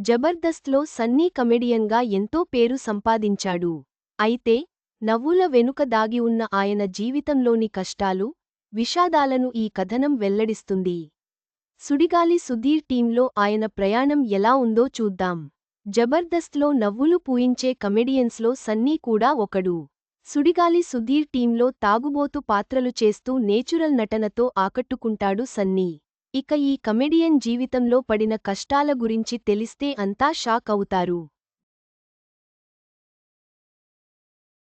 జబర్దస్త్లో సన్నీ కమెడియన్గా ఎంతో పేరు సంపాదించాడు. అయితే నవ్వుల వెనుక దాగి ఉన్న ఆయన జీవితంలోని కష్టాలు విషాదాలను ఈ కథనం వెల్లడిస్తుంది. సుడిగాలి సుధీర్ టీంలో ఆయన ప్రయాణం ఎలా ఉందో చూద్దాం. జబర్దస్త్లో నవ్వులు పూయించే కమెడియన్స్లో సన్నీ కూడా ఒకడు. సుడిగాలి సుధీర్ టీంలో తాగుబోతు పాత్రలు చేస్తూ నేచురల్ నటనతో ఆకట్టుకుంటాడు సన్నీ. ఇక ఈ కమెడియన్ జీవితంలో పడిన కష్టాల గురించి తెలిస్తే అంతా షాక్ అవుతారు.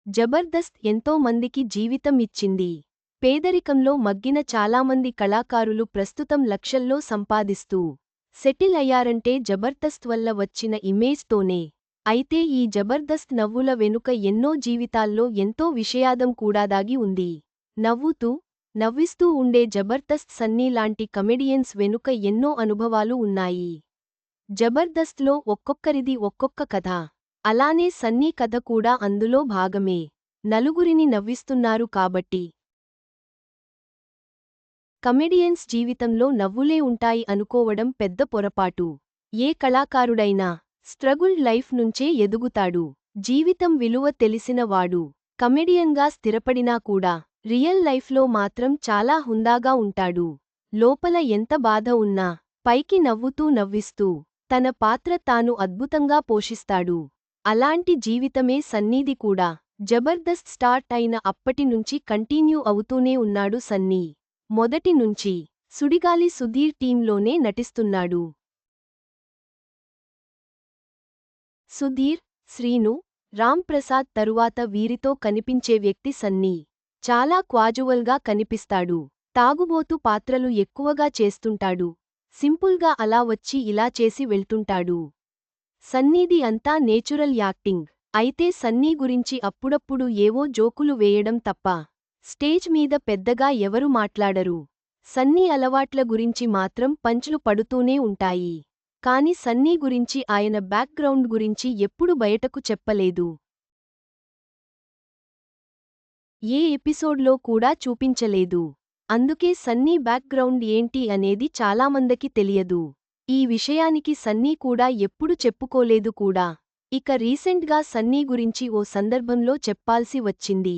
జబర్దస్త్ ఎంతో మందికి జీవితం ఇచ్చింది. పేదరికంలో మగ్గిన చాలామంది కళాకారులు ప్రస్తుతం లక్షల్లో సంపాదిస్తూ సెటిల్ అయ్యారంటే జబర్దస్త్ వల్ల వచ్చిన ఇమేజ్తోనే అయితే ఈ జబర్దస్త్ నవ్వుల వెనుక ఎన్నో జీవితాల్లో ఎంతో విషయాదం కూడా దాగి ఉంది. నవ్వుతూ నవ్విస్తూ ఉండే జబర్దస్త్ సన్నీ లాంటి కమెడియన్స్ వెనుక ఎన్నో అనుభవాలు ఉన్నాయి. జబర్దస్త్లో ఒక్కొక్కరిది ఒక్కొక్క కథ. అలానే సన్నీ కథ కూడా అందులో భాగమే. నలుగురిని నవ్విస్తున్నారు కాబట్టి. కమెడియన్స్ జీవితంలో నవ్వులే ఉంటాయి అనుకోవడం పెద్ద పొరపాటు. ఏ కళాకారుడైనా స్ట్రగుల్ లైఫ్ నుంచే ఎదుగుతాడు. జీవితం విలువ తెలిసినవాడు కమెడియన్గా స్థిరపడినా కూడా రియల్ లైఫ్లో మాత్రం చాలా హుందాగా ఉంటాడు. లోపల ఎంత బాధ ఉన్నా పైకి నవ్వుతూ నవ్విస్తూ తన పాత్ర తాను అద్భుతంగా పోషిస్తాడు. అలాంటి జీవితమే సన్నీది కూడా. జబర్దస్త్ స్టార్ట్ అయిన అప్పటినుంచి కంటిన్యూ అవుతూనే ఉన్నాడు సన్నీ. మొదటి నుంచి సుడిగాలి సుధీర్ టీంలోనే నటిస్తున్నాడు. సుధీర్ శ్రీను రాంప్రసాద్ తరువాత వీరితో కనిపించే వ్యక్తి సన్నీ. చాలా క్వాజువల్గా కనిపిస్తాడు. తాగుబోతు పాత్రలు ఎక్కువగా చేస్తుంటాడు. సింపుల్గా అలా వచ్చి ఇలా చేసి వెళ్తుంటాడు. సన్నీది అంతా నేచురల్ యాక్టింగ్. అయితే సన్నీ గురించి అప్పుడప్పుడు ఏవో జోకులు వేయడం తప్ప స్టేజ్ మీద పెద్దగా ఎవరు మాట్లాడరు. సన్నీ అలవాట్ల గురించి మాత్రం పంచులు పడుతూనే ఉంటాయి. కాని సన్నీ గురించి ఆయన బ్యాక్గ్రౌండ్ గురించి ఎప్పుడు బయటకు చెప్పలేదు. ఏ ఎపిసోడ్లో కూడా చూపించలేదు. అందుకే సన్నీ బ్యాక్గ్రౌండ్ ఏంటి అనేది చాలామందికి తెలియదు. ఈ విషయానికి సన్నీ కూడా ఎప్పుడు చెప్పుకోలేదు కూడా. ఇక రీసెంట్గా సన్నీ గురించి ఓ సందర్భంలో చెప్పాల్సి వచ్చింది.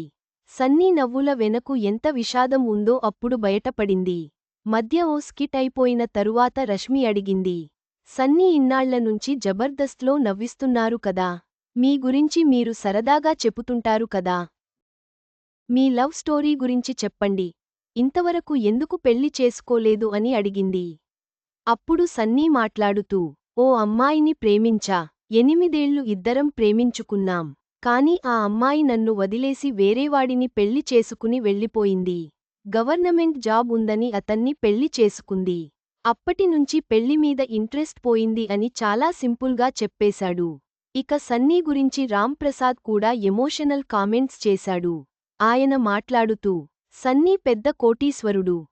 సన్నీ నవ్వుల వెనకు ఎంత విషాదం ఉందో అప్పుడు బయటపడింది. మధ్య ఓ స్కిట్ అయిపోయిన తరువాత రష్మి అడిగింది. సన్నీ ఇన్నాళ్ళ నుంచి జబర్దస్త్లో నవ్విస్తున్నారు కదా. మీ గురించి మీరు సరదాగా చెపుతుంటారు కదా. మీ లవ్ స్టోరీ గురించి చెప్పండి. ఇంతవరకు ఎందుకు పెళ్ళి చేసుకోలేదు అని అడిగింది. అప్పుడు సన్నీ మాట్లాడుతూ ఓ అమ్మాయిని ప్రేమించా. ఎనిమిదేళ్ళు ఇద్దరం ప్రేమించుకున్నాం. కాని ఆ అమ్మాయి నన్ను వదిలేసి వేరేవాడిని పెళ్ళి చేసుకుని వెళ్ళిపోయింది. గవర్నమెంట్ జాబ్ ఉందని అతన్ని పెళ్ళి చేసుకుంది. అప్పటినుంచి పెళ్ళిమీద ఇంట్రెస్ట్ పోయింది అని చాలా సింపుల్గా చెప్పేశాడు. ఇక సన్నీ గురించి రాంప్రసాద్ కూడా ఎమోషనల్ కామెంట్స్ చేశాడు. ఆయన మాట్లాడుతూ సన్నీ పెద్ద కోటీశ్వరుడు.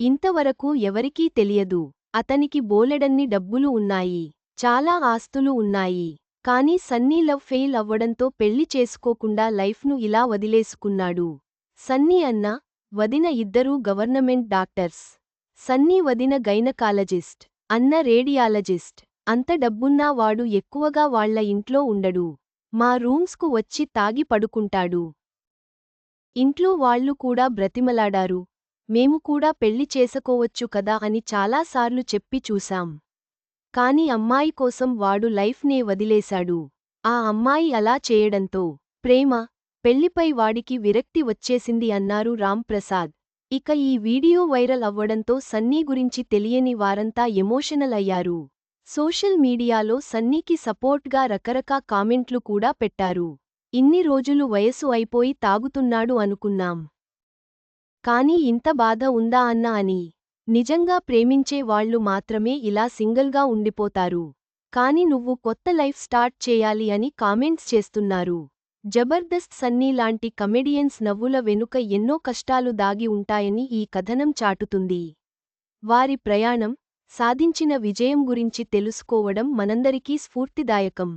ఇంతవరకు ఎవరికీ తెలియదు. అతనికి బోలెడన్ని డబ్బులు ఉన్నాయి. చాలా ఆస్తులు ఉన్నాయి. కానీ సన్నీ లవ్ ఫెయిల్ అవ్వడంతో పెళ్ళి చేసుకోకుండా లైఫ్ను ఇలా వదిలేసుకున్నాడు. సన్నీ అన్న వదిన ఇద్దరూ గవర్నమెంట్ డాక్టర్స్. సన్నీ వదిన గైనకాలజిస్ట్ అన్న రేడియాలజిస్ట్. అంత డబ్బున్నా వాడు ఎక్కువగా వాళ్ళ ఇంట్లో ఉండడు. మా రూమ్స్కు వచ్చి తాగి పడుకుంటాడు. ఇంట్లో వాళ్ళు కూడా బ్రతిమలాడారు. మేము కూడా పెళ్ళి చేసుకోవచ్చు కదా అని చాలాసార్లు చెప్పి చూశాం. కాని అమ్మాయి కోసం వాడు లైఫ్నే వదిలేశాడు. ఆ అమ్మాయి అలా చేయడంతో ప్రేమ పెళ్ళిపై వాడికి విరక్తి వచ్చేసింది అన్నారు రాంప్రసాద్ ఇక ఈ వీడియో వైరల్ అవ్వడంతో సన్నీ గురించి తెలియని వారంతా ఎమోషనల్ అయ్యారు. సోషల్ మీడియాలో సన్నీకి సపోర్ట్గా రకరకా కామెంట్లు కూడా పెట్టారు. ఇన్ని రోజులు వయసు అయిపోయి తాగుతున్నాడు అనుకున్నాం. కాని ఇంత బాధ ఉందా అన్న అని. నిజంగా ప్రేమించే వాళ్ళు మాత్రమే ఇలా సింగిల్గా ఉండిపోతారు. కాని నువ్వు కొత్త లైఫ్ స్టార్ట్ చేయాలి అని కామెంట్స్ చేస్తున్నారు. జబర్దస్త్ సన్నీ లాంటి కమెడియన్స్ నవ్వుల వెనుక ఎన్నో కష్టాలు దాగి ఉంటాయని ఈ కథనం చాటుతుంది. వారి ప్రయాణం సాధించిన విజయం గురించి తెలుసుకోవడం మనందరికీ స్ఫూర్తిదాయకం.